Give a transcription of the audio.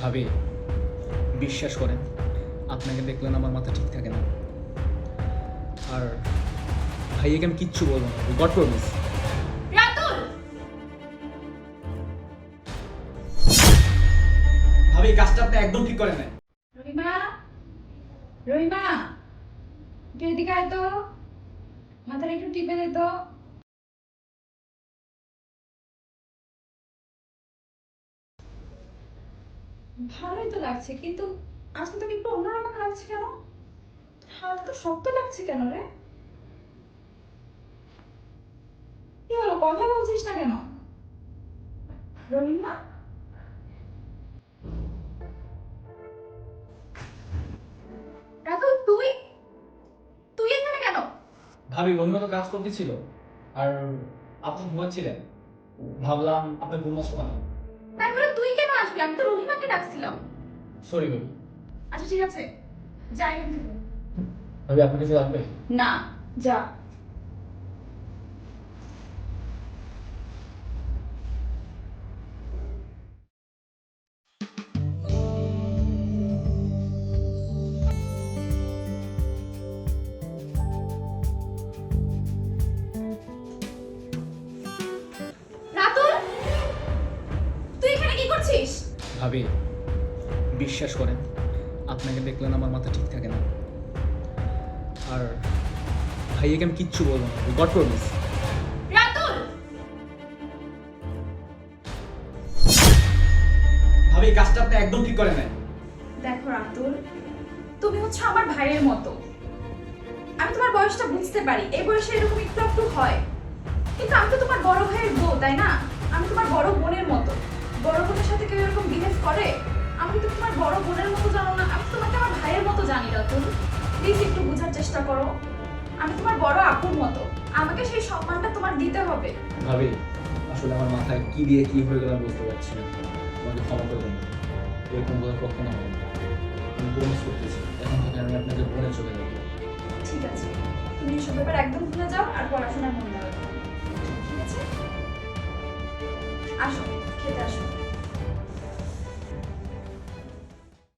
ভাবি বিশ্বাস করেন আপনাকে দেখলেন আমার মাথা ঠিক থাকে না। আর ভাইয়াকে আমি কিচ্ছু বলব না। God promise Ratul! ভাবি কাজটা আপনি একদম ঠিক করেন নাই। রহিমা রহিমা একটু এদিকে আয় তো? মাথাটা একটু টিপে দে তো। ভালোই তো লাগছে, কিন্তু আজকে তোকে একটু অন্যরকম লাগছে কেন? তো শক্ত লাগছে কেন রে? কি হলো, কথা বলছিস না কেন? রাতুল তুই? তুই কেন? ভাবি, রহিমা তো কাজ করতেছিল, আর আপনি ঘুমাচ্ছিলেন। ভাবলাম আপনি ঘুমাচ্ছ না। তারপরে তুই কেন আসবি? আমি তো রহিমাকে ডাকছিলাম। সরি ম্যাম আচ্ছা ঠিক আছে। যাই আমি আপনাকে আপনার কিছু লাগবে না যা। ভাবি বিশ্বাস করেন আপনাকে দেখলেন আমার মাথা ঠিক থাকে না। আর ভাইয়াকে আমি কিচ্ছু বলব না। গড প্রমিস ভাবি কাজটা আপনি একদম ঠিক করেন নাই। দেখো রাতুল তুমি হচ্ছে আমার ভাইয়ের মতো। আমি তোমার বয়সটা বুঝতে পারি এই বয়সে এরকম একটু একটু হয়। কিন্তু আমি তো তোমার বড় ভাইয়ের বউ তাই না? আমি তোমার বড় বোনের মতো। বড় বোনের সাথে কেউ এরকম বিহেভ করে? আমি তো তোমার বড় বোনের মতো জানো না। আমি তোমাকে আমার ভাইয়ের মতো জানি রাতুল প্লিজ একটু বোঝার চেষ্টা করো। আমি তোমার বড় আপুর মতো। আমাকে সেই সম্মানটা তোমার দিতে হবে। ভাবি আসলে আমার মাথায় কি দিয়ে কি হয়ে গেল বুঝতে পারছি না। আমাকে ক্ষমা করে দেন। এরকম বোধ কখনো হবে। আমি প্রমিস করতেছি এখন থেকে আমি আপনাকে বোনের চোখে দেখব। ঠিক আছে। তুমি এসব ব্যাপার একদম ভুলে যাও আর পড়াশোনায় মন দাও। আসো খেতে আসো